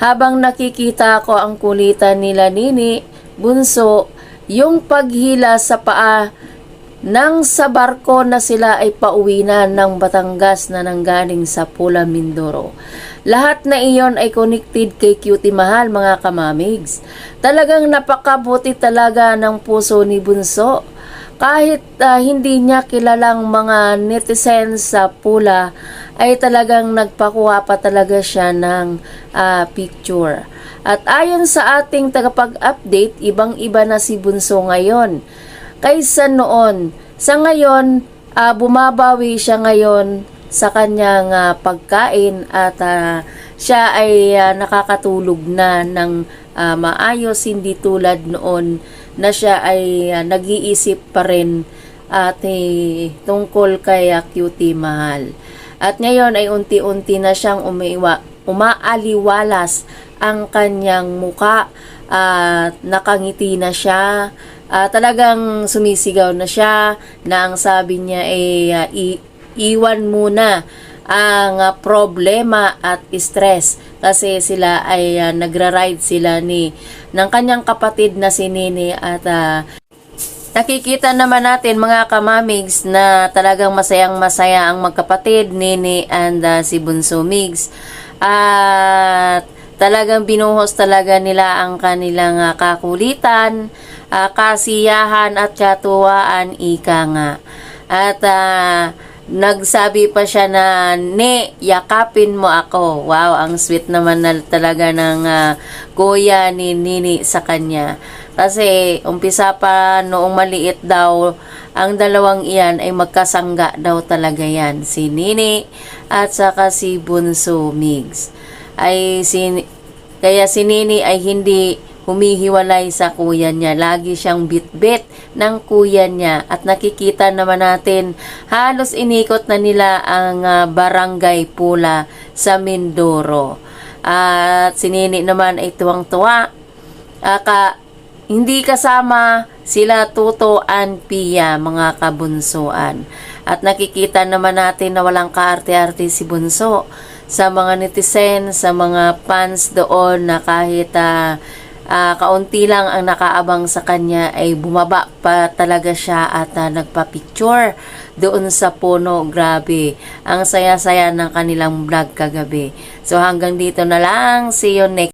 Habang nakikita ko ang kulitan nila Nini, Bunso, yung paghila sa paa nang sa barko na sila ay pauwi na ng Batangas na nanggaling sa Pula Mindoro. Lahat na iyon ay connected kay Cutie Mahal mga kamamigs. Talagang napakabuti talaga ng puso ni Bunso. Kahit ah, hindi niya kilalang mga netizens sa Pula, ay talagang nagpakuha pa talaga siya ng ah, picture. At ayon sa ating tagapag-update, ibang-iba na si Bunso ngayon kaysa noon. Sa ngayon, ah, bumabawi siya ngayon sa kanyang ah, pagkain at ah, siya ay ah, nakakatulog na ng ah, maayos, hindi tulad noon na siya ay ah, nag-iisip pa rin at eh, tungkol kay ah, Cutie Mahal. At ngayon ay unti-unti na siyang umiwa, umaaliwalas ang kanyang muka at nakangiti na siya. Ah, talagang sumisigaw na siya na ang sabi niya ay ah, i- iwan muna ang ah, problema at stress kasi sila ay ah, nagra-ride sila ni ng kanyang kapatid na si Nini at ah, Nakikita naman natin mga kamamigs na talagang masayang masaya ang magkapatid, Nini and uh, si Bunso Migs. At talagang binuhos talaga nila ang kanilang uh, kakulitan, uh, kasiyahan at katuwaan, ika nga. At uh, nagsabi pa siya na, Ne, yakapin mo ako. Wow, ang sweet naman na talaga ng uh, kuya ni Nini sa kanya. Kasi umpisa pa noong maliit daw, ang dalawang iyan ay magkasangga daw talaga yan. Si Nini at saka si Bunso Migs. Ay si, kaya si Nini ay hindi humihiwalay sa kuya niya. Lagi siyang bit-bit ng kuya niya. At nakikita naman natin, halos inikot na nila ang ah, barangay Pula sa Mindoro. At si Nini naman ay tuwang-tuwa. Ah, ka, hindi kasama sila Tuto and Pia, mga kabunsuan. At nakikita naman natin na walang kaarte-arte si Bunso sa mga netizen, sa mga fans doon na kahit ah, ah, kaunti lang ang nakaabang sa kanya ay bumaba pa talaga siya at ah, nagpa-picture doon sa puno. Grabe. Ang saya-saya ng kanilang vlog kagabi. So hanggang dito na lang. See you next